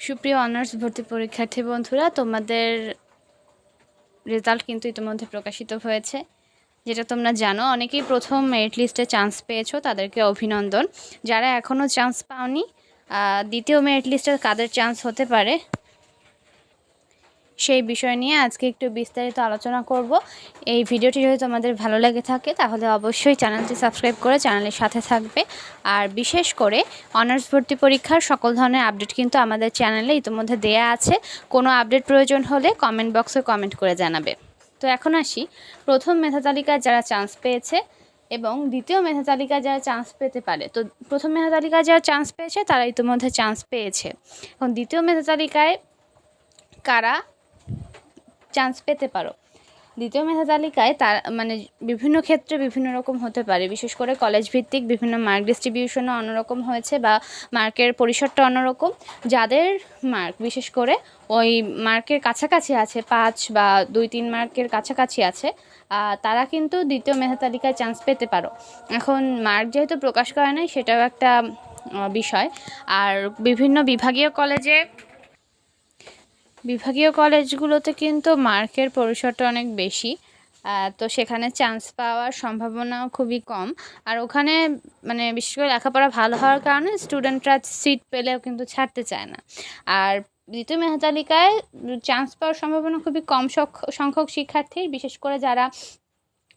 সুপ্রিয় অনার্স ভর্তি পরীক্ষার্থী বন্ধুরা, তোমাদের রেজাল্ট কিন্তু ইতিমধ্যে প্রকাশিত হয়েছে। যেটা তোমরা জানো, অনেকেই প্রথম মেরিট লিস্টে চান্স পেয়েছ, তাদেরকে অভিনন্দন। যারা এখনও চান্স পাওনি দ্বিতীয় মেরিট লিস্টে কাদের চান্স হতে পারে সেই বিষয় নিয়ে আজকে একটু বিস্তারিত আলোচনা করব। এই ভিডিওটি যদি তোমাদের ভালো লেগে থাকে, তাহলে অবশ্যই চ্যানেলটি সাবস্ক্রাইব করে চ্যানেলের সাথে থাকবে। আর বিশেষ করে অনার্স ভর্তি পরীক্ষার সকল ধরনের আপডেট কিন্তু আমাদের চ্যানেলে ইতিমধ্যে দেয়া আছে। কোনো আপডেট প্রয়োজন হলে কমেন্ট বক্সে কমেন্ট করে জানাবে। তো এখন আসি। প্রথম মেধা তালিকায় যারা চান্স পেয়েছে এবং দ্বিতীয় মেধা তালিকায় যারা চান্স পেতে পারে। তো প্রথম মেধা তালিকায় যারা চান্স পেয়েছে, তারা ইতিমধ্যে চান্স পেয়েছে। এখন দ্বিতীয় মেধা তালিকায় কারা চান্স পেতে পারো। দ্বিতীয় মেধা তালিকায় তার মানে বিভিন্ন ক্ষেত্রে বিভিন্ন রকম হতে পারে। বিশেষ করে কলেজ ভিত্তিক বিভিন্ন মার্ক ডিস্ট্রিবিউশনও অন্যরকম হয়েছে বা মার্কের পরিসরটা অন্যরকম। যাদের মার্ক বিশেষ করে ওই মার্কের কাছাকাছি আছে, পাঁচ বা দুই, তিন মার্কের কাছাকাছি আছে তারা কিন্তু দ্বিতীয় মেধা তালিকায় চান্স পেতে পারো। এখন মার্ক যেহেতু প্রকাশ করে নাই, সেটাও একটা বিষয়। আর বিভিন্ন বিভাগীয় কলেজে বিভাগীয় কলেজগুলোতে কিন্তু মার্কের পরিসরটা অনেক বেশি তো সেখানে চান্স পাওয়ার সম্ভাবনাও খুবই কম। আর ওখানে মানে বিশেষ করে লেখাপড়া ভালো হওয়ার কারণে স্টুডেন্টরা সিট পেলেও কিন্তু ছাড়তে চায় না। আর দ্বিতীয় মেধা তালিকায় চান্স পাওয়ার সম্ভাবনা খুবই কম সংখ্য- সংখ্যক শিক্ষার্থীর বিশেষ করে যারা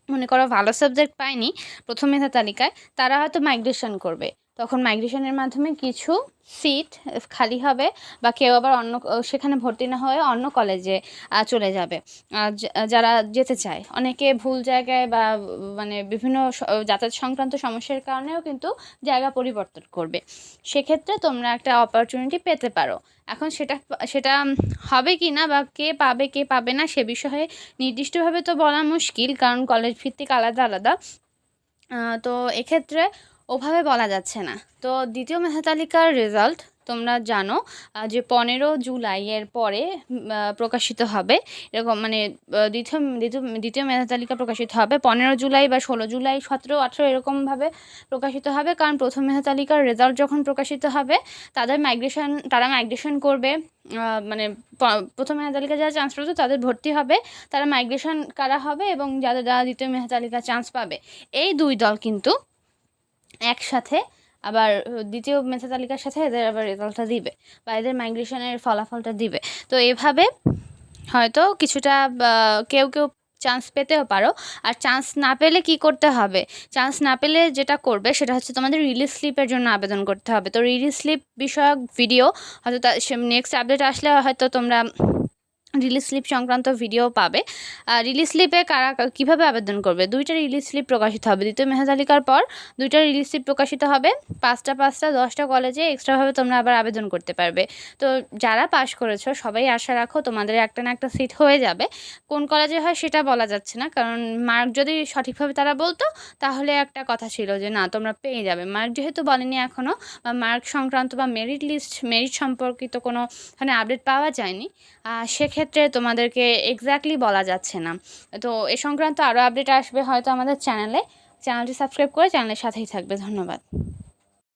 মনে করো ভালো সাবজেক্ট পায়নি প্রথম মেধা তালিকায় তারা হয়তো মাইগ্রেশন করবে। তখন মাইগ্রেশনের মাধ্যমে কিছু সিট খালি হবে বা কেউ আবার অন্য, সেখানে ভর্তি না হয়ে অন্য কলেজে চলে যাবে। যারা যেতে চায়। অনেকে ভুল জায়গায় বা মানে বিভিন্ন যাতায়াত সংক্রান্ত সমস্যার কারণেও কিন্তু জায়গা পরিবর্তন করবে। সেক্ষেত্রে তোমরা একটা অপরচুনিটি পেতে পারো। এখন সেটা সেটা হবে কি না বা কে পাবে কে পাবে না সে বিষয়ে নির্দিষ্টভাবে তো বলা মুশকিল, কারণ কলেজ ভিত্তিক আলাদা আলাদা। তো এক্ষেত্রে ওভাবে বলা যাচ্ছে না। তো দ্বিতীয় মেধাতালিকার রেজাল্ট তোমরা জানো যে পনেরো জুলাইয়ের পরে প্রকাশিত হবে। এরকম মানে দ্বিতীয় দ্বিতীয় দ্বিতীয় মেধা তালিকা প্রকাশিত হবে পনেরো জুলাই বা ষোলো জুলাই, সতেরো, আঠেরো এরকমভাবে প্রকাশিত হবে। কারণ প্রথম মেধা তালিকার রেজাল্ট যখন প্রকাশিত হবে, তাদের মাইগ্রেশন তারা মাইগ্রেশন করবে মানে প্রথম মেধা তালিকা যারা চান্স পেতো তাদের ভর্তি হবে, তারা মাইগ্রেশন কারা হবে এবং যাদের যারা দ্বিতীয় মেধা তালিকা চান্স পাবে। এই দুই দল কিন্তু একসাথে আবার দ্বিতীয় মেধা তালিকার সাথে এদের আবার রেজাল্টটা দিবে বা এদের মাইগ্রেশনের ফলাফলটা দিবে। তো এভাবে হয়তো কিছুটা কেউ কেউ চান্স পেতেও পারো। আর চান্স না পেলে কি করতে হবে? চান্স না পেলে যেটা করবে সেটা হচ্ছে তোমাদের রিলিজ স্লিপের জন্য আবেদন করতে হবে। তো রিলিজ স্লিপ বিষয়ক ভিডিও হয়তো নেক্সট আপডেট আসলে হয়তো তোমরা রিলিজ স্লিপ সংক্রান্ত ভিডিও পাবে। রিলিজ স্লিপে কারা কীভাবে আবেদন করবে? দুইটা রিলিজ স্লিপ প্রকাশিত হবে। দ্বিতীয় মেধা তালিকার পর দুইটা রিলিজ স্লিপ প্রকাশিত হবে। পাঁচটা পাঁচটা দশটা কলেজে এক্সট্রাভাবে তোমরা আবার আবেদন করতে পারবে। তো যারা পাশ করেছ সবাই আশা রাখো তোমাদের একটা না একটা সিট হয়ে যাবে। কোন কলেজে হয় সেটা বলা যাচ্ছে না কারণ মার্ক যদি সঠিকভাবে তারা বলতো তাহলে একটা কথা ছিল যে না তোমরা পেয়ে যাবে। মার্ক যেহেতু বলেনি এখনও বা মার্ক সংক্রান্ত বা মেরিট লিস্ট মেরিট সম্পর্কিত কোনো মানে আপডেট পাওয়া যায়নি আহ, সেক্ষেত্রে তোমাদেরকে এক্স্যাক্টলি বলা যাচ্ছে না। তো এ সংক্রান্ত আরও আপডেট আসবে হয়তো আমাদের চ্যানেলে চ্যানেলটি সাবস্ক্রাইব করে চ্যানেলের সাথেই থাকবে। ধন্যবাদ।